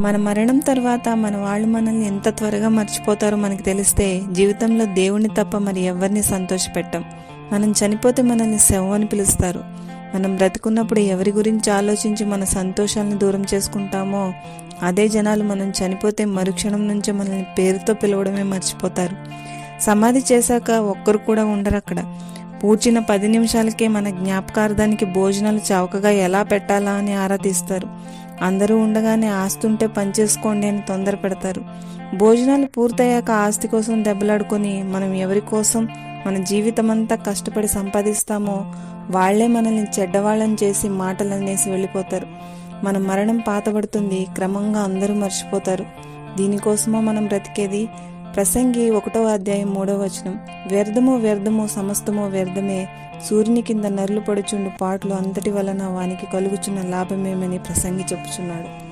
మన మరణం తర్వాత మన వాళ్ళు మనల్ని ఎంత త్వరగా మర్చిపోతారో మనకు తెలిస్తే జీవితంలో దేవుణ్ణి తప్ప మరి ఎవరిని సంతోషపెట్టం? మనం చనిపోతే మనల్ని శవం అని పిలుస్తారు. మనం బ్రతుకున్నప్పుడు ఎవరి గురించి ఆలోచించి మన సంతోషాలను దూరం చేసుకుంటామో అదే జనాలు మనం చనిపోతే మరుక్షణం నుంచే మనల్ని పేరుతో పిలవడమే మర్చిపోతారు. సమాధి చేశాక ఒక్కరు కూడా ఉండరు అక్కడ. పూడ్చిన పది నిమిషాలకే మన జ్ఞాపకార్థానికి భోజనాలు చౌకగా ఎలా పెట్టాలా అని ఆరా తీస్తారు అందరూ ఉండగానే ఆస్తి ఉంటే పనిచేసుకోండి అని తొందర పెడతారు భోజనాలు పూర్తయ్యాక ఆస్తి కోసం దెబ్బలాడుకొని మనం ఎవరి కోసం మన జీవితమంతా కష్టపడి సంపాదిస్తామో వాళ్ళే మనల్ని చెడ్డవాళ్ళని చేసి మాటలు అనేసి వెళ్ళిపోతారు. మన మరణం పాతబడుతుంది క్రమంగా అందరూ మర్చిపోతారు. దీనికోసమో మనం బ్రతికేది? ప్రసంగి ఒకటో అధ్యాయం మూడో వచనం. వ్యర్థమో వ్యర్థమో సమస్తమో వ్యర్థమే. సూర్యుని కింద నరులు పడుచుండు పాటలు అంతటి వలన వానికి కలుగుచున్న లాభమేమని ప్రసంగి చెప్పుచున్నాడు.